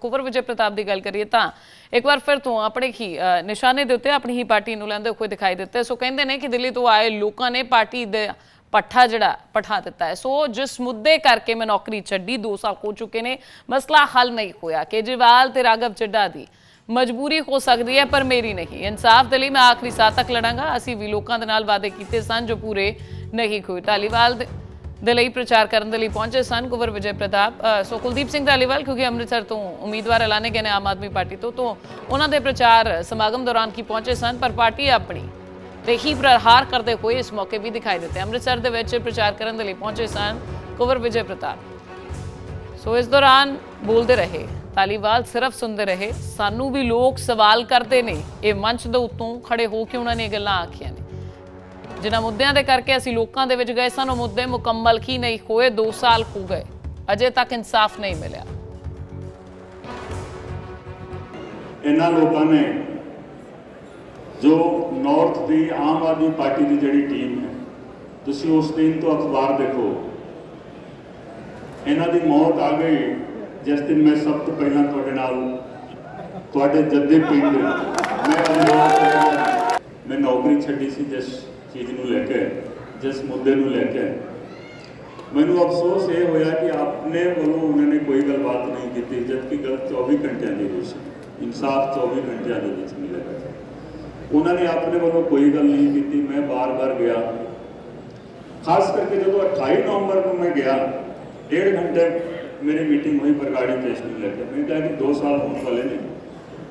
ਕੁਵਰ ਵਿਜੇ ਪ੍ਰਤਾਪ ਦੀ ਗੱਲ ਕਰੀਏ ਤਾਂ ਇੱਕ ਵਾਰ ਫਿਰ ਤੋਂ ਆਪਣੇ ਹੀ ਨਿਸ਼ਾਨੇ ਦੇ ਉੱਤੇ ਆਪਣੀ ਹੀ ਪਾਰਟੀ ਨੂੰ ਲੈਂਦੇ ਹੋਏ ਦਿਖਾਈ ਦਿੱਤੇ। ਸੋ ਕਹਿੰਦੇ ਨੇ ਕਿ ਦਿੱਲੀ ਤੋਂ ਆਏ ਲੋਕਾਂ ਨੇ ਪਾਰਟੀ ਦੇ ਪੱਠਾ ਜਿਹੜਾ ਪਠਾ ਦਿੱਤਾ ਹੈ। ਸੋ ਜਿਸ ਮੁੱਦੇ ਕਰਕੇ ਮੈਂ ਨੌਕਰੀ ਛੱਡੀ 2 ਸਾਲ ਹੋ ਚੁੱਕੇ ਨੇ, ਮਸਲਾ ਹੱਲ ਨਹੀਂ ਹੋਇਆ। ਕੇਜਰੀਵਾਲ ਤੇ ਰਾਘਵ ਚੱਡਾ ਦੀ ਮਜਬੂਰੀ ਹੋ ਸਕਦੀ ਹੈ, ਪਰ ਮੇਰੀ ਨਹੀਂ। ਇਨਸਾਫ ਦੇ ਲਈ ਮੈਂ ਆਖਰੀ ਸਾਹ ਤੱਕ ਲੜਾਂਗਾ। ਅਸੀਂ ਵੀ ਲੋਕਾਂ ਦੇ ਨਾਲ ਵਾਅਦੇ ਕੀਤੇ ਸਨ ਜੋ ਪੂਰੇ ਨਹੀਂ ਹੋਏ। ਧਾਲੀਵਾਲ ਦੇ ਦੇ ਲਈ ਪ੍ਰਚਾਰ ਕਰਨ ਦੇ ਲਈ ਪਹੁੰਚੇ ਸਨ ਕੁਵਰ ਵਿਜੇ ਪ੍ਰਤਾਪ। ਸੋ ਕੁਲਦੀਪ ਸਿੰਘ ਧਾਲੀਵਾਲ, ਕਿਉਂਕਿ ਅੰਮ੍ਰਿਤਸਰ ਤੋਂ ਉਮੀਦਵਾਰ ਐਲਾਨੇ ਗਏ ਨੇ ਆਮ ਆਦਮੀ ਪਾਰਟੀ ਤੋਂ ਤੋਂ ਉਹਨਾਂ ਦੇ ਪ੍ਰਚਾਰ ਸਮਾਗਮ ਦੌਰਾਨ ਕੀ ਪਹੁੰਚੇ ਸਨ, ਪਰ ਪਾਰਟੀ ਆਪਣੀ ਤੇ ਹੀ ਪ੍ਰਹਾਰ ਕਰਦੇ ਹੋਏ ਇਸ ਮੌਕੇ ਵੀ ਦਿਖਾਈ ਦਿੱਤੇ। ਅੰਮ੍ਰਿਤਸਰ ਦੇ ਵਿੱਚ ਪ੍ਰਚਾਰ ਕਰਨ ਦੇ ਲਈ ਪਹੁੰਚੇ ਸਨ ਕੁਵਰ ਵਿਜੇ ਪ੍ਰਤਾਪ। ਸੋ ਇਸ ਦੌਰਾਨ ਬੋਲਦੇ ਰਹੇ ਤਾਲੀਵਾਲ ਸਿਰਫ ਸੁਣਦੇ ਰਹੇ, ਸਾਨੂੰ ਵੀ ਲੋਕ ਸਵਾਲ ਕਰਦੇ ਨੇ, ਇਹ ਮੰਚ ਦੇ ਉੱਤੋਂ ਖੜੇ ਹੋ ਕੇ ਉਹਨਾਂ ਨੇ ਇਹ ਗੱਲਾਂ ਆਖੀਆਂ ਨੇ। ਜਿਨ੍ਹਾਂ ਮੁੱਦਿਆਂ ਦੇ ਕਰਕੇ ਅਸੀਂ ਲੋਕਾਂ ਦੇ ਵਿੱਚ ਗਏ ਸਨ, ਉਹ ਮੁੱਦੇ ਮੁਕੰਮਲ ਹੀ ਨਹੀਂ ਹੋਏ 2 ਸਾਲ ਹੋ ਗਏ। ਅਜੇ ਤੱਕ ਇਨਸਾਫ ਨਹੀਂ ਮਿਲਿਆ। ਇਹਨਾਂ ਲੋਕਾਂ ਨੇ ਜੋ ਨਾਰਥ ਦੀ ਆਮ ਆਦਮੀ ਪਾਰਟੀ ਦੀ ਜਿਹੜੀ ਟੀਮ ਹੈ, ਤੁਸੀਂ ਉਸ ਦਿਨ ਤੋਂ ਅਖਬਾਰ ਦੇਖੋ, ਇਹਨਾਂ ਦੀ ਮੌਤ ਆ ਗਈ, ਜਿਸ ਦਿਨ ਮੈਂ ਸਭ ਤੋਂ ਪਹਿਲਾਂ ਤੁਹਾਡੇ ਨਾਲ, ਤੁਹਾਡੇ ਜੱਦੇ ਪਿੰਡ ਮੈਂ ਮੈਂ ਨੌਕਰੀ ਛੱਡੀ ਸੀ ਜਿਸ ਚੀਜ਼ ਨੂੰ ਲੈ ਕੇ, ਜਿਸ ਮੁੱਦੇ ਨੂੰ ਲੈ ਕੇ। ਮੈਨੂੰ ਅਫਸੋਸ ਇਹ ਹੋਇਆ ਕਿ ਆਪਣੇ ਵੱਲੋਂ ਉਹਨਾਂ ਨੇ ਕੋਈ ਗੱਲਬਾਤ ਨਹੀਂ ਕੀਤੀ, ਜਦਕਿ ਗੱਲ 24 ਘੰਟਿਆਂ ਦੀ ਹੋਈ ਸੀ ਇਨਸਾਫ 24 ਘੰਟਿਆਂ ਦੇ ਵਿੱਚ ਮਿਲੇਗਾ ਉਹਨਾਂ ਨੇ ਆਪਣੇ ਵੱਲੋਂ ਕੋਈ ਗੱਲ ਨਹੀਂ ਕੀਤੀ, ਮੈਂ ਬਾਰ-ਬਾਰ ਗਿਆ। ਖਾਸ ਕਰਕੇ ਜਦੋਂ 28 ਨਵੰਬਰ ਨੂੰ ਮੈਂ ਗਿਆ, ਡੇਢ ਘੰਟੇ ਮੇਰੀ ਮੀਟਿੰਗ ਹੋਈ ਬਰਗਾੜੀ ਕੇਸ ਨੂੰ ਲੈ ਕੇ। ਮੈਂ ਕਿਹਾ ਕਿ 2 ਸਾਲ ਹੋਣ ਵਾਲੇ ਨੇ।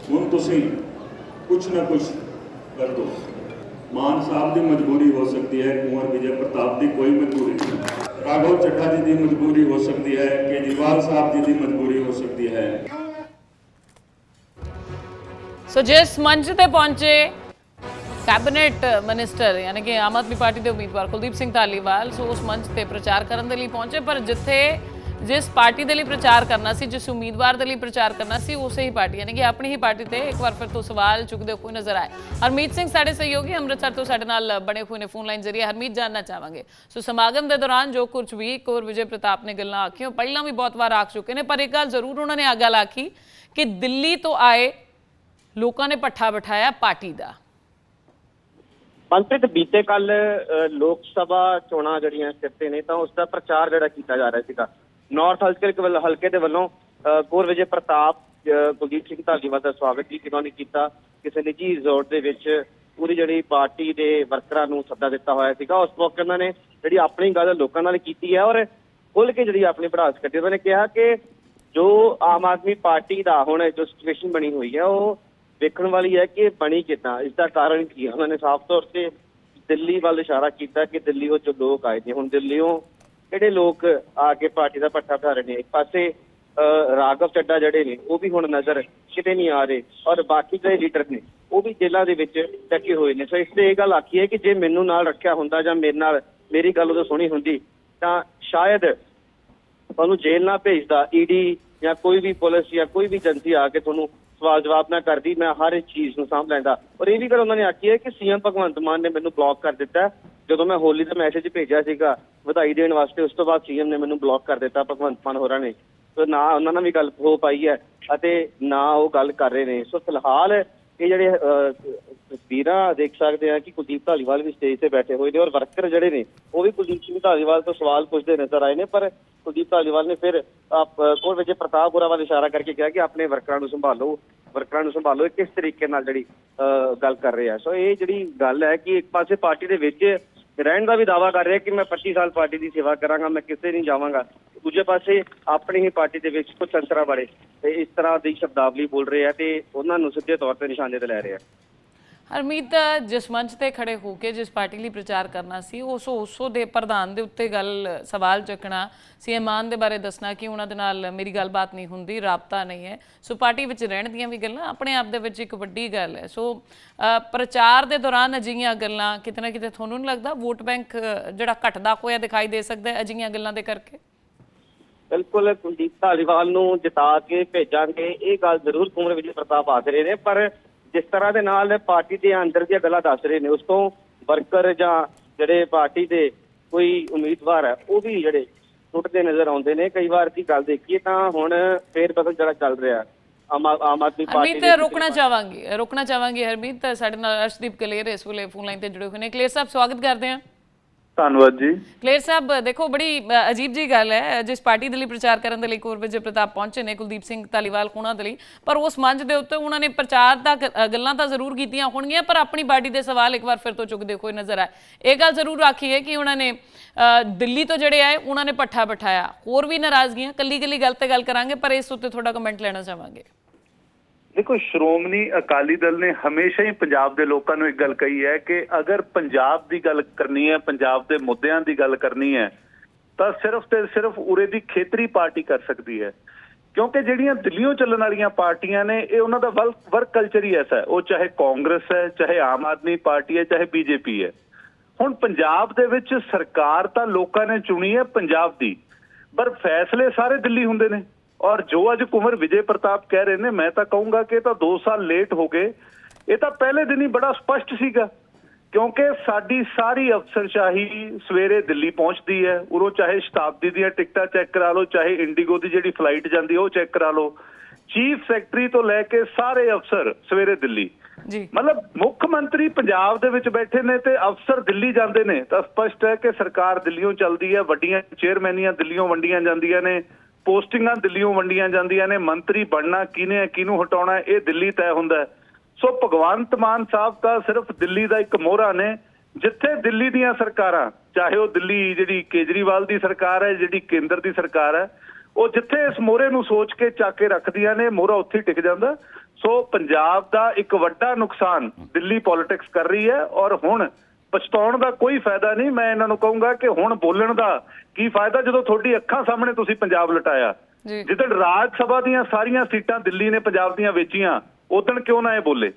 ਹੁਣ ਤੁਸੀਂ ਕੁਝ ਨਾ ਕੁਝ ਕਰ ਦਿਓ ਮਾਨ ਸਾਹਿਬ ਦੀ ਮਜਬੂਰੀ ਹੋ ਸਕਦੀ ਹੈ, ਕੁੰਵਰ ਵਿਜੇ ਪ੍ਰਤਾਪ ਦੀ ਕੋਈ ਮਜਬੂਰੀ ਨਹੀਂ। ਰਾਘਵ ਚੱਠਾ ਜੀ ਦੀ ਮਜਬੂਰੀ ਹੋ ਸਕਦੀ ਹੈ, ਕੇਜਰੀਵਾਲ ਸਾਹਿਬ ਜੀ ਦੀ ਮਜਬੂਰੀ ਹੋ ਸਕਦੀ ਹੈ। ਸੋ ਜਿਸ ਮੰਚ ਤੇ ਪਹੁੰਚੇ ਕੈਬਨਿਟ ਮਿਨਿਸਟਰ, ਯਾਨੀ ਕਿ ਆਮ ਆਦਮੀ ਪਾਰਟੀ ਦੇ ਉਮੀਦਵਾਰ ਕੁਲਦੀਪ ਸਿੰਘ ਧਾਲੀਵਾਲ ਸੋ ਉਸ ਮੰਚ ਤੇ ਪ੍ਰਚਾਰ ਕਰਨ ਦੇ ਲਈ ਪਹੁੰਚੇ, ਪਰ ਜਿੱਥੇ ਜਿਸ ਪਾਰਟੀ ਦੇ ਲਈ ਪ੍ਰਚਾਰ ਕਰਨਾ ਸੀ, ਜਿਸ ਉਮੀਦਵਾਰ ਦੇ ਲਈ ਪ੍ਰਚਾਰ ਕਰਨਾ ਸੀ, ਉਸੇ ਹੀ ਪਾਰਟੀ, ਯਾਨੀ ਕਿ ਆਪਣੀ ਹੀ ਪਾਰਟੀ ਤੇ ਇੱਕ ਵਾਰ ਫਿਰ ਤੋਂ ਸਵਾਲ ਚੁੱਕਦੇ ਹੋਏ ਨਜ਼ਰ ਆਏ ਹਰਮੀਤ ਸਿੰਘ ਸਾਡੇ ਸਹਿਯੋਗੀ, ਅੰਮ੍ਰਿਤਸਰ ਤੋਂ ਸਾਡੇ ਨਾਲ ਬਣੇ ਹੋਏ ਨੇ ਫੋਨ ਲਾਈਨ ਜ਼ਰੀਏ। ਹਰਮੀਤ ਜਾਨਣਾ ਚਾਹਾਂਗੇ। ਸੋ ਸਮਾਗਮ ਦੇ ਦੌਰਾਨ ਜੋ ਕੁਝ ਵੀ ਕੌਰ ਵਿਜੇ ਪ੍ਰਤਾਪ ਨੇ ਗੱਲਾਂ ਆਖੀਆਂ ਪਹਿਲਾਂ ਵੀ ਬਹੁਤ ਵਾਰ ਆਖ ਚੁੱਕੇ ਨੇ, ਪਰ ਇੱਕ ਗੱਲ ਜ਼ਰੂਰ ਉਹਨਾਂ ਨੇ ਆ ਗੱਲ ਆਖੀ ਕਿ ਦਿੱਲੀ ਤੋਂ ਆਏ ਲੋਕਾਂ ਨੇ ਪੱਠਾ ਬਿਠਾਇਆ ਪਾਰਟੀ ਦਾ। ਮਨਪ੍ਰੀਤ ਬੀਤੇ ਕੱਲ ਲੋਕ ਸਭਾ ਚੋਣਾਂ ਜਿਹੜੀਆਂ ਸਿਰ ਤੇ ਨੇ, ਤਾਂ ਉਸ ਦਾ ਪ੍ਰਚਾਰ ਜਿਹੜਾ ਕੀਤਾ ਜਾ ਰਿਹਾ ਸੀਗਾ। ਨਾਰਥ ਹਲਕੇ ਹਲਕੇ ਦੇ ਵੱਲੋਂ ਅ, ਗੁਰ ਵਿਜੇ ਪ੍ਰਤਾਪ ਕੁਲਦੀਪ ਸਿੰਘ ਧਾਲੀਵਾਲ ਦਾ ਸਵਾਗਤ ਜੀ ਕਿਉਂ ਨਹੀਂ ਕੀਤਾ। ਕਿਸੇ ਨਿੱਜੀ ਰਿਜ਼ੋਰਟ ਦੇ ਵਿੱਚ ਪੂਰੀ ਜਿਹੜੀ ਪਾਰਟੀ ਦੇ ਵਰਕਰਾਂ ਨੂੰ ਸੱਦਾ ਦਿੱਤਾ ਹੋਇਆ ਸੀਗਾ। ਉਸ ਮੌਕੇ ਉਹਨਾਂ ਨੇ ਜਿਹੜੀ ਆਪਣੀ ਗੱਲ ਲੋਕਾਂ ਨਾਲ ਕੀਤੀ ਹੈ ਔਰ ਖੁੱਲ ਕੇ ਜਿਹੜੀ ਆਪਣੀ ਭੜਾਸ ਕੱਢੀ। ਉਹਨਾਂ ਨੇ ਕਿਹਾ ਕਿ ਜੋ ਆਮ ਆਦਮੀ ਪਾਰਟੀ ਦਾ ਹੁਣ ਜੋ ਸਿਚੁਏਸ਼ਨ ਬਣੀ ਹੋਈ ਹੈ ਉਹ ਵੇਖਣ ਵਾਲੀ ਹੈ ਕਿ ਬਣੀ ਕਿੱਦਾਂ। ਇਸ ਦਾ ਕਾਰਨ ਕੀ ਹੈ? ਉਹਨਾਂ ਨੇ ਸਾਫ਼ ਤੌਰ ਤੇ ਦਿੱਲੀ ਵੱਲ ਇਸ਼ਾਰਾ ਕੀਤਾ ਕਿ ਦਿੱਲੀੋਂ ਜੋ ਲੋਕ ਆਏ ਨੇ। ਹੁਣ ਦਿੱਲੀੋਂ ਜਿਹੜੇ ਲੋਕ ਆ ਕੇ ਪਾਰਟੀ ਦਾ ਪੱਠਾ ਭਰ ਰਹੇ ਨੇ ਇੱਕ ਪਾਸੇ ਅਹ, ਰਾਘਵ ਚੱਡਾ ਜਿਹੜੇ ਨੇ ਉਹ ਵੀ ਹੁਣ ਨਜ਼ਰ ਕਿਤੇ ਨਹੀਂ ਆ ਰਹੇ ਔਰ ਬਾਕੀ ਜਿਹੜੇ ਲੀਡਰ ਨੇ ਉਹ ਵੀ ਜੇਲ੍ਹਾਂ ਦੇ ਵਿੱਚ ਟਕੇ ਹੋਏ ਨੇ। ਸੋ ਇਸ ਤੇ ਇਹ ਗੱਲ ਆਖੀ ਹੈ ਕਿ ਜੇ ਮੈਨੂੰ ਨਾਲ ਰੱਖਿਆ ਹੁੰਦਾ ਜਾਂ ਮੇਰੇ ਨਾਲ ਮੇਰੀ ਗੱਲ ਉਦੋਂ ਸੁਣੀ ਹੁੰਦੀ ਤਾਂ ਸ਼ਾਇਦ ਤੁਹਾਨੂੰ ਜੇਲ੍ਹ ਨਾ ਭੇਜਦਾ ਈਡੀ ਜਾਂ ਕੋਈ ਵੀ ਪੁਲਿਸ ਜਾਂ ਕੋਈ ਵੀ ਏਜੰਸੀ ਆ ਕੇ ਤੁਹਾਨੂੰ ਸਵਾਲ ਜਵਾਬ ਨਾ ਕਰਦੀ ਮੈਂ ਹਰ ਇੱਕ ਚੀਜ਼ ਨੂੰ ਸਾਂਭ ਲੈਂਦਾ। ਔਰ ਇਹ ਵੀ ਗੱਲ ਉਹਨਾਂ ਨੇ ਆਖੀ ਹੈ ਕਿ ਸੀਐਮ ਭਗਵੰਤ ਮਾਨ ਨੇ ਮੈਨੂੰ ਬਲੌਕ ਕਰ ਦਿੱਤਾ ਜਦੋਂ ਮੈਂ ਹੋਲੀ ਦਾ ਮੈਸੇਜ ਭੇਜਿਆ ਸੀਗਾ ਵਧਾਈ ਦੇਣ ਵਾਸਤੇ ਉਸ ਤੋਂ ਬਾਅਦ ਸੀਐਮ ਨੇ ਮੈਨੂੰ ਬਲੌਕ ਕਰ ਦਿੱਤਾ ਭਗਵੰਤ ਮਾਨ ਹੋਰਾਂ ਨੇ। ਸੋ ਨਾ ਉਹਨਾਂ ਨਾਲ ਵੀ ਗੱਲ ਹੋ ਪਾਈ ਹੈ ਅਤੇ ਨਾ ਉਹ ਗੱਲ ਕਰ ਰਹੇ ਨੇ। ਸੋ ਫਿਲਹਾਲ ਇਹ ਜਿਹੜੇ ਅਹ, ਤਸਵੀਰਾਂ ਦੇਖ ਸਕਦੇ ਆ ਕਿ ਕੁਲਦੀਪ ਧਾਲੀਵਾਲ ਵੀ ਸਟੇਜ ਤੇ ਬੈਠੇ ਹੋਏ ਨੇ ਔਰ ਵਰਕਰ ਜਿਹੜੇ ਨੇ, ਉਹ ਵੀ ਕੁਲਦੀਪ ਸਿੰਘ ਧਾਲੀਵਾਲ ਤੋਂ ਸਵਾਲ ਪੁੱਛਦੇ ਨਜ਼ਰ ਆਏ ਨੇ, ਪਰ ਕੁਲਦੀਪ ਧਾਲੀਵਾਲ ਨੇ ਫਿਰ ਆਪ ਕੋਲ ਵਿਜੇ ਪ੍ਰਤਾਪ ਹੋਰਾਂ ਵੱਲ ਇਸ਼ਾਰਾ ਕਰਕੇ ਕਿਹਾ ਕਿ ਆਪਣੇ ਵਰਕਰਾਂ ਨੂੰ ਸੰਭਾਲੋ ਵਰਕਰਾਂ ਨੂੰ ਸੰਭਾਲੋ ਕਿਸ ਤਰੀਕੇ ਨਾਲ ਜਿਹੜੀ ਗੱਲ ਕਰ ਰਹੇ। ਆ ਸੋ ਇਹ ਜਿਹੜੀ ਗੱਲ ਹੈ ਕਿ ਇੱਕ ਪਾਸੇ ਪਾਰਟੀ ਦੇ ਵਿੱਚ ਰਹਿਣ ਦਾ ਵੀ ਦਾਵਾ ਕਰ ਰਿਹਾ ਕਿ ਮੈਂ 25 ਸਾਲ ਪਾਰਟੀ ਦੀ ਸੇਵਾ ਕਰਾਂਗਾ, ਮੈਂ ਕਿਸੇ ਨਹੀਂ ਜਾਵਾਂਗਾ। ਦੂਜੇ ਪਾਸੇ ਆਪਣੀ ਹੀ ਪਾਰਟੀ ਦੇ ਵਿੱਚ ਕੁਝ ਅੰਤਰਾਂ ਬਾਰੇ ਇਸ ਤਰ੍ਹਾਂ ਦੀ ਸ਼ਬਦਾਵਲੀ ਬੋਲ ਰਹੇ ਆ ਤੇ ਉਹਨਾਂ ਨੂੰ ਸਿੱਧੇ ਤੌਰ ਤੇ ਨਿਸ਼ਾਨੇ ਤੇ ਲੈ ਰਹੇ ਆ। ਹਰਮੀਤ, ਜਿਸ ਮੰਚ ਤੇ ਖੜੇ ਹੋ ਕੇ ਜਿਸ ਪਾਰਟੀ ਲਈ ਪ੍ਰਚਾਰ ਕਰਨਾ ਸੀ, ਉਸ ਉਸੋ ਦੇ ਪ੍ਰਧਾਨ ਦੇ ਉੱਤੇ ਗੱਲ, ਸਵਾਲ ਚੱਕਣਾ ਸੀਐਮ ਦੇ ਬਾਰੇ ਦੱਸਣਾ ਕਿ ਉਹਨਾਂ ਦੇ ਨਾਲ ਮੇਰੀ ਗੱਲਬਾਤ ਨਹੀਂ ਹੁੰਦੀ, ਰਾਬਤਾ ਨਹੀਂ ਹੈ। ਸੋ ਪਾਰਟੀ ਵਿੱਚ ਰਹਿਣ ਦੀਆਂ ਵੀ ਗੱਲਾਂ ਆਪਣੇ ਆਪ ਦੇ ਵਿੱਚ ਇੱਕ ਵੱਡੀ ਗੱਲ ਹੈ। ਸੋ ਪ੍ਰਚਾਰ ਦੇ ਦੌਰਾਨ ਅਜਿਹੀਆਂ ਗੱਲਾਂ ਕਿਤੇ ਨਾ ਕਿਤੇ ਤੁਹਾਨੂੰ ਨਹੀਂ ਲੱਗਦਾ? ਵੋਟ ਬੈਂਕ, ਜਿਹੜਾ ਘਟਦਾ ਹੋਇਆ ਦਿਖਾਈ ਦੇ ਸਕਦਾ ਹੈ ਅਜਿਹੀਆਂ ਗੱਲਾਂ ਦੇ ਕਰਕੇ? ਬਿਲਕੁਲ, ਕੁਲਦੀਪ ਧਾਲੀਵਾਲ ਨੂੰ ਜਿਤਾ ਕੇ ਭੇਜਾਂਗੇ, ਇਹ ਗੱਲ ਜ਼ਰੂਰ ਕੁਮਰ ਵਿਜੇ ਪ੍ਰਤਾਪ ਆਖ ਰਹੇ ਨੇ। ਪਰ ਜਿਸ ਤਰ੍ਹਾਂ ਦੇ ਨਾਲ ਪਾਰਟੀ ਦੇ ਅੰਦਰ ਦੀਆਂ ਗੱਲਾਂ ਦੱਸ ਰਹੇ ਨੇ ਉਸ ਤੋਂ ਵਰਕਰ ਜਾਂ ਜਿਹੜੇ ਪਾਰਟੀ ਦੇ ਕੋਈ ਉਮੀਦਵਾਰ ਹੈ ਉਹ ਵੀ ਜਿਹੜੇ ਟੁੱਟਦੇ ਨਜ਼ਰ ਆਉਂਦੇ ਨੇ। ਕਈ ਵਾਰ ਦੀ ਗੱਲ ਦੇਖੀਏ ਤਾਂ ਹੁਣ ਫੇਰ ਬਦਲ ਜਿਹੜਾ ਚੱਲ ਰਿਹਾ ਆਮ ਆਦਮੀ ਪਾਰਟੀ ਦੇ ਰੋਕਣਾ ਚਾਹਾਂਗੀ ਰੋਕਣਾ ਚਾਹਾਂਗੀ ਹਰਮੀਤ ਸਾਡੇ ਨਾਲ ਅਰਸ਼ਦੀਪ ਕਲੇਰ ਇਸ ਵੇਲੇ ਫੋਨ ਲਾਈਨ ਤੇ ਜੁੜੇ ਹੋਏ ਨੇ। ਕਲੇਰ ਸਾਹਿਬ ਸਵਾਗਤ ਕਰਦੇ ਹਾਂ। ਧੰਨਵਾਦ ਜੀ। ਕਲੇਰ ਸਾਹਿਬ, ਦੇਖੋ, ਬੜੀ ਅਜੀਬ ਜੀ ਗੱਲ ਹੈ, ਜਿਸ ਪਾਰਟੀ ਦੇ ਲਈ ਪ੍ਰਚਾਰ ਕਰਨ ਦੇ ਲਈ ਕੋਰ ਵਿਜੇ ਪ੍ਰਤਾਪ ਪਹੁੰਚੇ ਨੇ, ਕੁਲਦੀਪ ਸਿੰਘ ਧਾਲੀਵਾਲ ਹੋਣਾ ਦੇ ਲਈ, ਪਰ ਉਸ ਮੰਚ ਦੇ ਉੱਤੇ ਉਹਨਾਂ ਨੇ ਪ੍ਰਚਾਰ ਦਾ ਗੱਲਾਂ ਤਾਂ ਜ਼ਰੂਰ ਕੀਤੀਆਂ ਹੋਣਗੀਆਂ, ਪਰ ਆਪਣੀ ਪਾਰਟੀ ਦੇ ਸਵਾਲ ਇੱਕ ਵਾਰ ਫਿਰ ਤੋਂ ਚੁੱਕਦੇ ਹੋਏ ਨਜ਼ਰ ਆਏ। ਇਹ ਗੱਲ ਜ਼ਰੂਰ ਆਖੀ ਹੈ ਕਿ ਉਹਨਾਂ ਨੇ ਦਿੱਲੀ ਤੋਂ ਜਿਹੜੇ ਆਏ, ਉਹਨਾਂ ਨੇ ਪੱਠਾ ਬਿਠਾਇਆ। ਹੋਰ ਵੀ ਨਾਰਾਜ਼ਗੀਆਂ ਕੱਲੀ ਕੱਲੀ ਗੱਲ ਤੇ ਗੱਲ ਕਰਾਂਗੇ, ਪਰ ਇਸ ਉੱਤੇ ਤੁਹਾਡਾ ਕਮੈਂਟ ਲੈਣਾ ਚਾਹਾਂਗੇ। ਦੇਖੋ, ਸ਼੍ਰੋਮਣੀ ਅਕਾਲੀ ਦਲ ਨੇ ਹਮੇਸ਼ਾ ਹੀ ਪੰਜਾਬ ਦੇ ਲੋਕਾਂ ਨੂੰ ਇੱਕ ਗੱਲ ਕਹੀ ਹੈ ਕਿ ਅਗਰ ਪੰਜਾਬ ਦੀ ਗੱਲ ਕਰਨੀ ਹੈ, ਪੰਜਾਬ ਦੇ ਮੁੱਦਿਆਂ ਦੀ ਗੱਲ ਕਰਨੀ ਹੈ, ਤਾਂ ਸਿਰਫ ਤੇ ਸਿਰਫ ਉਰੇ ਦੀ ਖੇਤਰੀ ਪਾਰਟੀ ਕਰ ਸਕਦੀ ਹੈ। ਕਿਉਂਕਿ ਜਿਹੜੀਆਂ ਦਿੱਲੀੋਂ ਚੱਲਣ ਵਾਲੀਆਂ ਪਾਰਟੀਆਂ ਨੇ, ਇਹ ਉਹਨਾਂ ਦਾ ਵਰਕ ਕਲਚਰ ਹੀ ਐਸਾ ਹੈ। ਉਹ ਚਾਹੇ ਕਾਂਗਰਸ ਹੈ, ਚਾਹੇ ਆਮ ਆਦਮੀ ਪਾਰਟੀ ਹੈ, ਚਾਹੇ ਬੀਜੇਪੀ ਹੈ। ਹੁਣ ਪੰਜਾਬ ਦੇ ਵਿੱਚ ਸਰਕਾਰ ਤਾਂ ਲੋਕਾਂ ਨੇ ਚੁਣੀ ਹੈ ਪੰਜਾਬ ਦੀ, ਪਰ ਫੈਸਲੇ ਸਾਰੇ ਦਿੱਲੀ ਹੁੰਦੇ ਨੇ। ਔਰ ਜੋ ਅੱਜ ਕੁਮਰ ਵਿਜੇ ਪ੍ਰਤਾਪ ਕਹਿ ਰਹੇ ਨੇ ਮੈਂ ਤਾਂ ਕਹੂੰਗਾ ਕਿ ਇਹ ਤਾਂ 2 ਸਾਲ ਲੇਟ ਹੋ ਗਏ। ਇਹ ਤਾਂ ਪਹਿਲੇ ਦਿਨ ਹੀ ਬੜਾ ਸਪਸ਼ਟ ਸੀਗਾ ਕਿਉਂਕਿ ਸਾਡੀ ਸਾਰੀ ਅਫਸਰਸ਼ਾਹੀ ਸਵੇਰੇ ਦਿੱਲੀ ਪਹੁੰਚਦੀ ਹੈ। ਉਰੋਂ ਚਾਹੇ ਸ਼ਤਾਬਦੀ ਦੀਆਂ ਟਿਕਟਾਂ ਚੈੱਕ ਕਰਾ ਲਓ ਚਾਹੇ ਇੰਡੀਗੋ ਦੀ ਜਿਹੜੀ ਫਲਾਈਟ ਜਾਂਦੀ ਉਹ ਚੈੱਕ ਕਰਾ ਲਓ। ਚੀਫ ਸੈਕਟਰੀ ਤੋਂ ਲੈ ਕੇ ਸਾਰੇ ਅਫਸਰ ਸਵੇਰੇ ਦਿੱਲੀ। ਜੀ। ਮਤਲਬ ਮੁੱਖ ਮੰਤਰੀ ਪੰਜਾਬ ਦੇ ਵਿੱਚ ਬੈਠੇ ਨੇ ਤੇ ਅਫਸਰ ਦਿੱਲੀ ਜਾਂਦੇ ਨੇ। ਤਾਂ ਸਪਸ਼ਟ ਹੈ ਕਿ ਸਰਕਾਰ ਦਿੱਲੀੋਂ ਚੱਲਦੀ ਹੈ ਵੱਡੀਆਂ ਚੇਅਰਮੈਨੀਆਂ ਦਿੱਲੀੋਂ ਵੰਡੀਆਂ ਜਾਂਦੀਆਂ ਨੇ। ਪੋਸਟਿੰਗਾਂ ਦਿੱਲੀੋਂ ਵੰਡੀਆਂ ਜਾਂਦੀਆਂ ਨੇ, ਮੰਤਰੀ ਬਣਨਾ ਕਿਹਨੇ ਹੈ, ਕਿਹਨੂੰ ਹਟਾਉਣਾ ਇਹ ਦਿੱਲੀ ਤੈਅ ਹੁੰਦਾ ਸੋ ਭਗਵੰਤ ਮਾਨ ਸਾਹਿਬ ਤਾਂ ਸਿਰਫ ਦਿੱਲੀ ਦਾ ਇੱਕ ਮੋਹਰਾ ਨੇ, ਜਿੱਥੇ ਦਿੱਲੀ ਦੀਆਂ ਸਰਕਾਰਾਂ, ਚਾਹੇ ਉਹ ਦਿੱਲੀ ਜਿਹੜੀ ਕੇਜਰੀਵਾਲ ਦੀ ਸਰਕਾਰ ਹੈ, ਜਿਹੜੀ ਕੇਂਦਰ ਦੀ ਸਰਕਾਰ ਹੈ, ਉਹ ਜਿੱਥੇ ਇਸ ਮੋਹਰੇ ਨੂੰ ਸੋਚ ਕੇ ਚੱਕ ਕੇ ਰੱਖਦੀਆਂ ਨੇ, ਮੋਹਰਾ ਉੱਥੇ ਹੀ ਟਿਕ ਜਾਂਦਾ। ਸੋ ਪੰਜਾਬ ਦਾ ਇੱਕ ਵੱਡਾ ਨੁਕਸਾਨ ਦਿੱਲੀ ਪੋਲਿਟਿਕਸ ਕਰ ਰਹੀ ਹੈ ਔਰ ਹੁਣ ਪਛਤਾਉਣ ਦਾ ਕੋਈ ਫਾਇਦਾ ਨਹੀਂ। ਮੈਂ ਇਹਨਾਂ ਨੂੰ ਕਹੂੰਗਾ ਕਿ ਹੁਣ ਬੋਲਣ ਦਾ ਕੀ ਫਾਇਦਾ ਜਦੋਂ ਤੁਹਾਡੀ ਅੱਖਾਂ ਸਾਹਮਣੇ ਤੁਸੀਂ ਪੰਜਾਬ ਲਟਾਇਆ। ਜਿੱਦਣ ਰਾਜ ਸਭਾ ਦੀਆਂ ਸਾਰੀਆਂ ਸੀਟਾਂ ਦਿੱਲੀ ਨੇ ਪੰਜਾਬ ਦੀਆਂ ਵੇਚੀਆਂ ਉਦੋਂ ਕਿਉਂ ਨਾ ਇਹ ਬੋਲੇ?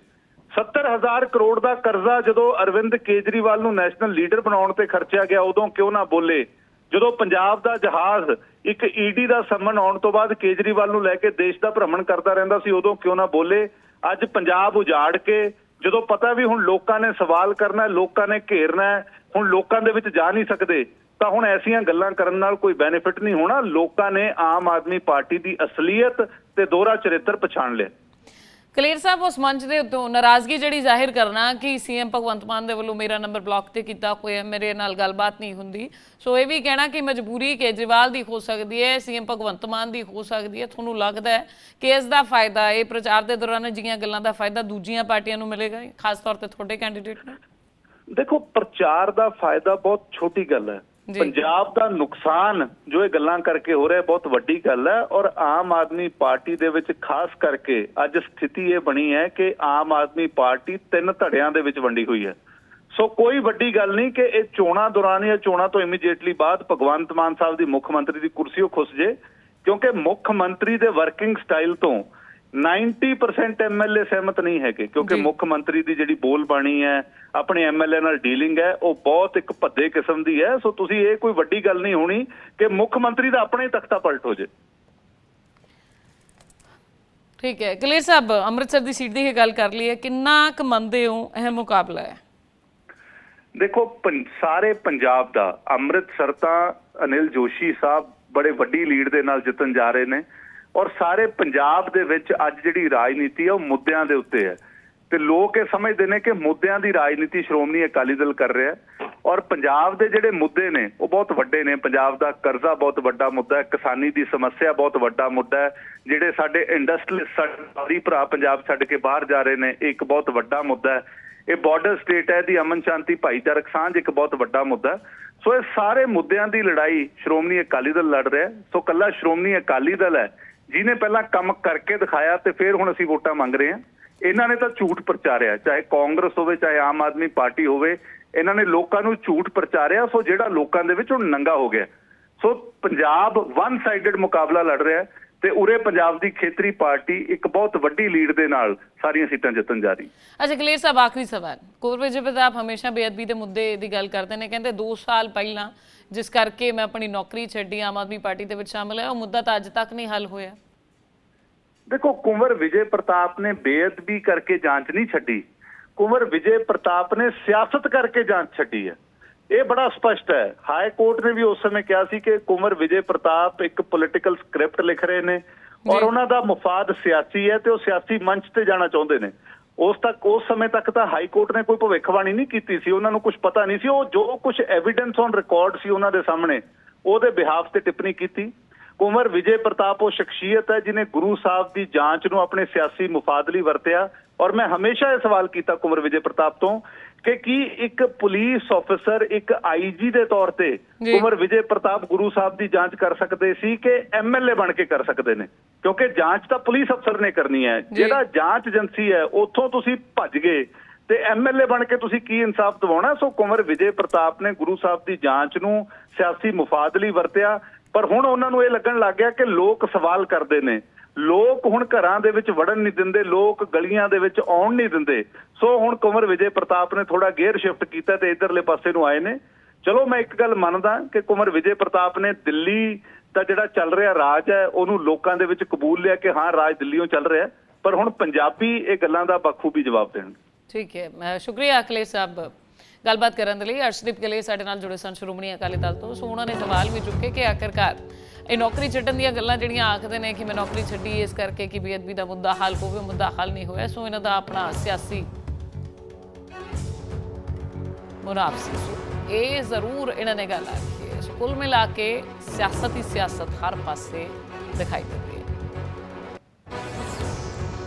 70000 ਕਰੋੜ ਦਾ ਕਰਜ਼ਾ ਜਦੋਂ ਅਰਵਿੰਦ ਕੇਜਰੀਵਾਲ ਨੂੰ ਨੈਸ਼ਨਲ ਲੀਡਰ ਬਣਾਉਣ ਤੇ ਖਰਚਿਆ ਗਿਆ ਉਦੋਂ ਕਿਉਂ ਨਾ ਬੋਲੇ? ਜਦੋਂ ਪੰਜਾਬ ਦਾ ਜਹਾਜ਼ ਇੱਕ ਈਡੀ ਦਾ ਸੰਮਨ ਆਉਣ ਤੋਂ ਬਾਅਦ ਕੇਜਰੀਵਾਲ ਨੂੰ ਲੈ ਕੇ ਦੇਸ਼ ਦਾ ਭ੍ਰਮਣ ਕਰਦਾ ਰਹਿੰਦਾ ਸੀ ਉਦੋਂ ਕਿਉਂ ਨਾ ਬੋਲੇ? ਅੱਜ ਪੰਜਾਬ ਉਜਾੜ ਕੇ ਜਦੋਂ ਪਤਾ ਵੀ ਹੁਣ ਲੋਕਾਂ ਨੇ ਸਵਾਲ ਕਰਨਾ, ਲੋਕਾਂ ਨੇ ਘੇਰਨਾ ਹੁਣ ਲੋਕਾਂ ਦੇ ਵਿੱਚ ਜਾ ਨਹੀਂ ਸਕਦੇ, ਤਾਂ ਹੁਣ ਐਸੀਆਂ ਗੱਲਾਂ ਕਰਨ ਨਾਲ ਕੋਈ ਬੈਨੀਫਿਟ ਨਹੀਂ ਹੋਣਾ। ਲੋਕਾਂ ਨੇ ਆਮ ਆਦਮੀ ਪਾਰਟੀ ਦੀ ਅਸਲੀਅਤ ਤੇ ਦੋਹਰਾ ਚਰਿੱਤਰ ਪਛਾਣ ਲਿਆ। ਕਲੇਰ ਸਾਹਿਬ, ਉਸ ਮੰਚ ਦੇ ਉੱਤੋਂ ਨਾਰਾਜ਼ਗੀ ਜਿਹੜੀ ਜ਼ਾਹਿਰ ਕਰਨਾ ਕਿ ਸੀਐਮ ਭਗਵੰਤ ਮਾਨ ਦੇ ਵੱਲੋਂ ਮੇਰਾ ਨੰਬਰ ਬਲੌਕ ਤੇ ਕੀਤਾ ਹੋਇਆ ਮੇਰੇ ਨਾਲ ਗੱਲਬਾਤ ਨਹੀਂ ਹੁੰਦੀ। ਸੋ ਇਹ ਵੀ ਕਹਿਣਾ ਕਿ ਮਜਬੂਰੀ ਕੇਜਰੀਵਾਲ ਦੀ ਹੋ ਸਕਦੀ ਹੈ, ਸੀਐਮ ਭਗਵੰਤ ਮਾਨ ਦੀ ਹੋ ਸਕਦੀ ਹੈ। ਤੁਹਾਨੂੰ ਲੱਗਦਾ ਹੈ ਕਿ ਇਸ ਦਾ ਫਾਇਦਾ, ਇਹ ਪ੍ਰਚਾਰ ਦੇ ਦੌਰਾਨ ਜੀਆਂ ਗੱਲਾਂ ਦਾ ਫਾਇਦਾ ਦੂਜੀਆਂ ਪਾਰਟੀਆਂ ਨੂੰ ਮਿਲੇਗਾ, ਖਾਸ ਤੌਰ ਤੇ ਤੁਹਾਡੇ ਕੈਂਡੀਡੇਟ ਨੂੰ? ਦੇਖੋ, ਪ੍ਰਚਾਰ ਦਾ ਫਾਇਦਾ ਬਹੁਤ ਛੋਟੀ ਗੱਲ ਹੈ। ਪੰਜਾਬ ਦਾ ਨੁਕਸਾਨ ਜੋ ਇਹ ਗੱਲਾਂ ਕਰਕੇ ਹੋ ਰਿਹਾ ਬਹੁਤ ਵੱਡੀ ਗੱਲ ਹੈ ਔਰ ਆਮ ਆਦਮੀ ਪਾਰਟੀ ਦੇ ਵਿੱਚ ਖਾਸ ਕਰਕੇ ਅੱਜ ਸਥਿਤੀ ਇਹ ਬਣੀ ਹੈ ਕਿ ਆਮ ਆਦਮੀ ਪਾਰਟੀ ਤਿੰਨ ਧੜਿਆਂ ਦੇ ਵਿੱਚ ਵੰਡੀ ਹੋਈ ਹੈ। ਸੋ ਕੋਈ ਵੱਡੀ ਗੱਲ ਨਹੀਂ ਕਿ ਇਹ ਚੋਣਾਂ ਦੌਰਾਨ ਜਾਂ ਚੋਣਾਂ ਤੋਂ ਇਮੀਡੀਏਟਲੀ ਬਾਅਦ ਭਗਵੰਤ ਮਾਨ ਸਾਹਿਬ ਦੀ ਮੁੱਖ ਮੰਤਰੀ ਦੀ ਕੁਰਸੀ ਉਹ ਖੁੱਸ ਜੇ, ਕਿਉਂਕਿ ਮੁੱਖ ਮੰਤਰੀ ਦੇ ਵਰਕਿੰਗ ਸਟਾਈਲ ਤੋਂ 90% ਐਮਐਲਏ ਸਹਿਮਤ ਨਹੀਂ ਹੈਗੇ ਕਿਉਂਕਿ। ਮੁੱਖ ਮੰਤਰੀ ਦੀ ਜਿਹੜੀ ਬੋਲ ਬਾਣੀ ਹੈ ਆਪਣੇ ਐਮਐਲਏ ਨਾਲ ਡੀਲਿੰਗ ਹੈ ਉਹ ਬਹੁਤ ਇੱਕ ਭੱਦੇ ਕਿਸਮ ਦੀ ਹੈ। ਸੋ ਤੁਸੀਂ ਇਹ ਕੋਈ ਵੱਡੀ ਗੱਲ ਨਹੀਂ ਹੋਣੀ ਕਿ ਮੁੱਖ ਮੰਤਰੀ ਦਾ ਆਪਣਾ ਤਖਤਾ ਪਲਟ ਹੋ ਜੇ। ਠੀਕ ਹੈ। ਕਲੀਅਰ ਸਾਹਿਬ ਅੰਮ੍ਰਿਤਸਰ ਦੀ ਸੀਟ ਦੀ ਇਹ ਗੱਲ ਕਰ ਲਈ ਹੈ ਕਿੰਨਾ ਕੁ ਮੰਨਦੇ ਹੋ ਇਹ ਮੁਕਾਬਲਾ ਹੈ? ਦੇਖੋ ਸਾਰੇ ਪੰਜਾਬ ਦਾ ਅੰਮ੍ਰਿਤਸਰ ਤਾਂ ਅਨਿਲ ਜੋਸ਼ੀ ਸਾਹਿਬ ਬੜੇ ਵੱਡੀ ਲੀਡ ਦੇ ਨਾਲ ਜਿੱਤਣ ਜਾ ਰਹੇ ਨੇ। ਔਰ ਸਾਰੇ ਪੰਜਾਬ ਦੇ ਵਿੱਚ ਅੱਜ ਜਿਹੜੀ ਰਾਜਨੀਤੀ ਹੈ ਉਹ ਮੁੱਦਿਆਂ ਦੇ ਉੱਤੇ ਹੈ। ਤੇ ਲੋਕ ਇਹ ਸਮਝਦੇ ਨੇ ਕਿ ਮੁੱਦਿਆਂ ਦੀ ਰਾਜਨੀਤੀ ਸ਼੍ਰੋਮਣੀ ਅਕਾਲੀ ਦਲ ਕਰ ਰਿਹਾ ਹੈ ਔਰ ਪੰਜਾਬ ਦੇ ਜਿਹੜੇ ਮੁੱਦੇ ਨੇ, ਉਹ ਬਹੁਤ ਵੱਡੇ ਨੇ। ਪੰਜਾਬ ਦਾ ਕਰਜ਼ਾ ਬਹੁਤ ਵੱਡਾ ਮੁੱਦਾ ਹੈ, ਕਿਸਾਨੀ ਦੀ ਸਮੱਸਿਆ ਬਹੁਤ ਵੱਡਾ ਮੁੱਦਾ ਹੈ। ਜਿਹੜੇ ਸਾਡੇ ਇੰਡਸਟਰੀਅਲਿਸਟ ਸਾਰੀ ਭਰਾ ਪੰਜਾਬ ਛੱਡ ਕੇ ਬਾਹਰ ਜਾ ਰਹੇ ਨੇ, ਇਹ ਇੱਕ ਬਹੁਤ ਵੱਡਾ ਮੁੱਦਾ ਹੈ। ਇਹ ਬਾਰਡਰ ਸਟੇਟ ਹੈ ਦੀ ਅਮਨ ਸ਼ਾਂਤੀ, ਭਾਈਚਾਰਕ ਸਾਂਝ ਇੱਕ ਬਹੁਤ ਵੱਡਾ ਮੁੱਦਾ ਸੋ ਇਹ ਸਾਰੇ ਮੁੱਦਿਆਂ ਦੀ ਲੜਾਈ ਸ਼੍ਰੋਮਣੀ ਅਕਾਲੀ ਦਲ ਲੜ ਰਿਹਾ ਸੋ ਕੱਲਾ ਸ਼੍ਰੋਮਣੀ ਅਕਾਲੀ ਦਲ ਹੈ ਜਿਹਨੇ ਪਹਿਲਾਂ ਕੰਮ ਕਰਕੇ ਦਿਖਾਇਆ ਤੇ ਫਿਰ ਹੁਣ ਅਸੀਂ ਵੋਟਾਂ ਮੰਗ ਰਹੇ ਹਾਂ। ਇਹਨਾਂ ਨੇ ਤਾਂ ਝੂਠ ਪ੍ਰਚਾਰਿਆ, ਚਾਹੇ ਕਾਂਗਰਸ ਹੋਵੇ, ਚਾਹੇ ਆਮ ਆਦਮੀ ਪਾਰਟੀ ਹੋਵੇ, ਇਹਨਾਂ ਨੇ ਲੋਕਾਂ ਨੂੰ ਝੂਠ ਪ੍ਰਚਾਰਿਆ, ਸੋ ਜਿਹੜਾ ਲੋਕਾਂ ਦੇ ਵਿੱਚ ਹੁਣ ਨੰਗਾ ਹੋ ਗਿਆ। ਸੋ ਪੰਜਾਬ ਵਨ ਸਾਈਡਡ ਮੁਕਾਬਲਾ ਲੜ ਰਿਹਾ ਹੈ। ਤੇ ਉਰੇ ਪੰਜਾਬ ਦੀ ਖੇਤਰੀ ਪਾਰਟੀ ਇੱਕ ਬਹੁਤ ਵੱਡੀ ਲੀਡ ਦੇ ਨਾਲ ਸਾਰੀਆਂ ਸੀਟਾਂ ਜਿੱਤਣ ਜਾ ਰਹੀ। ਅੱਛਾ ਕਲੀਅਰ ਸਾਹਿਬ ਆਖਰੀ ਸਵਾਲ। ਕੋਰ ਵਿਜੇ ਪ੍ਰਤਾਪ ਹਮੇਸ਼ਾ ਬੇਅਦਬੀ ਦੇ ਮੁੱਦੇ ਦੀ ਗੱਲ ਕਰਦੇ ਨੇ ਕਹਿੰਦੇ 2 ਸਾਲ ਪਹਿਲਾਂ ਜਿਸ ਕਰਕੇ ਮੈਂ ਆਪਣੀ ਨੌਕਰੀ ਛੱਡੀ ਆਮ ਆਦਮੀ ਪਾਰਟੀ ਦੇ ਵਿੱਚ ਸ਼ਾਮਲ ਹੈ ਉਹ ਮੁੱਦਾ ਤਾਂ ਅੱਜ ਤੱਕ ਨਹੀਂ ਹੱਲ ਹੋਇਆ। ਦੇਖੋ ਕੁੰਵਰ ਵਿਜੇ ਪ੍ਰਤਾਪ ਨੇ ਬੇਅਦਬੀ ਕਰਕੇ ਜਾਂਚ ਨਹੀਂ ਛੱਡੀ। ਕੁੰਵਰ ਵਿਜੇ ਪ੍ਰਤਾਪ ਨੇ ਸਿਆਸਤ ਕਰਕੇ ਜਾਂਚ ਛੱਡੀ ਹੈ। ਇਹ ਬੜਾ ਸਪਸ਼ਟ ਹੈ। ਹਾਈ ਕੋਰਟ ਨੇ ਵੀ ਉਸ ਸਮੇਂ ਕਿਹਾ ਸੀ ਕਿ ਕੁੰਵਰ ਵਿਜੇ ਪ੍ਰਤਾਪ ਇੱਕ ਪੋਲਿਟੀਕਲ ਸਕ੍ਰਿਪਟ ਲਿਖ ਰਹੇ ਨੇ ਔਰ ਉਹਨਾਂ ਦਾ ਮਫਾਦ ਸਿਆਸੀ ਹੈ ਤੇ ਉਹ ਸਿਆਸੀ ਮੰਚ ਤੇ ਜਾਣਾ ਚਾਹੁੰਦੇ ਨੇ। ਉਸ ਤੱਕ ਉਸ ਸਮੇਂ ਤੱਕ ਤਾਂ ਹਾਈ ਕੋਰਟ ਨੇ ਕੋਈ ਭਵਿੱਖਬਾਣੀ ਨਹੀਂ ਕੀਤੀ ਸੀ। ਉਹਨਾਂ ਨੂੰ ਕੁਝ ਪਤਾ ਨਹੀਂ ਸੀ। ਉਹ ਜੋ ਕੁਝ ਐਵੀਡੈਂਸ ਔਨ ਰਿਕਾਰਡ ਸੀ ਉਹਨਾਂ ਦੇ ਸਾਹਮਣੇ ਉਹਦੇ ਬਿਹਾਫ ਤੇ ਟਿੱਪਣੀ ਕੀਤੀ। ਕੁੰਵਰ ਵਿਜੇ ਪ੍ਰਤਾਪ ਉਹ ਸ਼ਖਸੀਅਤ ਹੈ ਜਿਨੇ ਗੁਰੂ ਸਾਹਿਬ ਦੀ ਜਾਂਚ ਨੂੰ ਆਪਣੇ ਸਿਆਸੀ ਮੁਫਾਦ ਲਈ ਵਰਤਿਆ। ਔਰ ਮੈਂ ਹਮੇਸ਼ਾ ਇਹ ਸਵਾਲ ਕੀਤਾ ਕੁੰਵਰ ਵਿਜੇ ਪ੍ਰਤਾਪ ਤੋਂ ਕਿ ਕੀ ਇੱਕ ਪੁਲਿਸ ਆਫੀਸਰ ਇੱਕ ਆਈਜੀ ਦੇ ਤੌਰ ਤੇ ਜੀ। ਕੁੰਵਰ ਵਿਜੇ ਪ੍ਰਤਾਪ ਗੁਰੂ ਸਾਹਿਬ ਦੀ ਜਾਂਚ ਕਰ ਸਕਦੇ ਸੀ ਕਿ ਐਮਐਲਏ ਬਣ ਕੇ ਕਰ ਸਕਦੇ ਨੇ? ਕਿਉਂਕਿ ਜਾਂਚ ਤਾਂ ਪੁਲਿਸ ਅਫਸਰ ਨੇ ਕਰਨੀ ਹੈ। ਜਿਹੜਾ ਜਾਂਚ ਏਜੰਸੀ ਹੈ ਉੱਥੋਂ ਤੁਸੀਂ ਭੱਜ ਗਏ ਤੇ ਐਮਐਲਏ ਬਣ ਕੇ ਤੁਸੀਂ ਕੀ ਇਨਸਾਫ ਦਿਵਾਉਣਾ? ਸੋ ਕੁੰਵਰ ਵਿਜੇ ਪ੍ਰਤਾਪ ਨੇ ਗੁਰੂ ਸਾਹਿਬ ਦੀ ਜਾਂਚ ਨੂੰ ਸਿਆਸੀ ਮੁਫਾਦ ਲਈ ਵਰਤਿਆ ਪਰ ਹੁਣ ਉਹਨਾਂ ਨੂੰ ਇਹ ਲੱਗਣ ਲੱਗ ਗਿਆ ਕਿ ਲੋਕ ਸਵਾਲ ਕਰਦੇ ਨੇ ਲੋਕ ਹੁਣ ਘਰਾਂ ਦੇ ਵਿੱਚ ਵੜਨ ਨਹੀਂ ਦਿੰਦੇ, ਲੋਕ ਗਲੀਆਂ ਦੇ ਵਿੱਚ ਆਉਣ ਨਹੀਂ ਦਿੰਦੇ। ਸੋ ਹੁਣ ਕੁੰਵਰ ਵਿਜੇ ਪ੍ਰਤਾਪ ਨੇ ਥੋੜਾ ਗੇਅਰ ਸ਼ਿਫਟ ਕੀਤਾ ਤੇ ਇਧਰਲੇ ਪਾਸੇ ਨੂੰ ਆਏ ਨੇ। ਚਲੋ ਮੈਂ ਇੱਕ ਗੱਲ ਮੰਨਦਾ ਕਿ ਕੁੰਵਰ ਵਿਜੇ ਪ੍ਰਤਾਪ ਨੇ ਦਿੱਲੀ ਦਾ ਜਿਹੜਾ ਚੱਲ ਰਿਹਾ ਰਾਜ ਹੈ, ਉਹਨੂੰ ਲੋਕਾਂ ਦੇ ਵਿੱਚ ਕਬੂਲ ਲਿਆ ਕਿ ਹਾਂ, ਰਾਜ ਦਿੱਲੀੋਂ ਚੱਲ ਰਿਹਾ ਪਰ ਹੁਣ ਪੰਜਾਬੀ ਇਹ ਗੱਲਾਂ ਦਾ ਬਖੂਬੀ ਜਵਾਬ ਦੇਣਗੇ ਠੀਕ ਹੈ। ਮੈਂ ਸ਼ੁਕਰੀਆ ਅਖਿਲੇਸ਼ ਸਾਹਿਬ ਗੱਲਬਾਤ ਕਰਨ ਦੇ ਲਈ। ਅਰਸ਼ਦੀਪ ਗਲੇ ਸਾਡੇ ਨਾਲ ਜੁੜੇ ਸਨ ਸ਼੍ਰੋਮਣੀ ਅਕਾਲੀ ਦਲ ਤੋਂ। ਸੋ ਉਹਨਾਂ ਨੇ ਸਵਾਲ ਵੀ ਚੁੱਕੇ ਕਿ ਆਖਰਕਾਰ ਇਹ ਨੌਕਰੀ ਛੱਡਣ ਦੀਆਂ ਗੱਲਾਂ ਜਿਹੜੀਆਂ ਆਖਦੇ ਨੇ ਕਿ ਮੈਂ ਨੌਕਰੀ ਛੱਡੀ, ਇਸ ਕਰਕੇ ਕਿ ਬੇਅਦਬੀ ਦਾ ਮੁੱਦਾ ਹੱਲ ਹੋਵੇ ਮੁੱਦਾ ਹੱਲ ਨਹੀਂ ਹੋਇਆ। ਸੋ ਇਹਨਾਂ ਦਾ ਆਪਣਾ ਸਿਆਸੀ ਮੁਨਾਫਸੀ ਸੋ ਇਹ ਜ਼ਰੂਰ ਇਹਨਾਂ ਨੇ ਗੱਲ ਆਖੀ ਹੈ। ਸੋ ਕੁੱਲ ਮਿਲਾ ਕੇ ਸਿਆਸਤ ਹੀ ਸਿਆਸਤ ਹਰ ਪਾਸੇ ਦਿਖਾਈ ਦਿੰਦੀ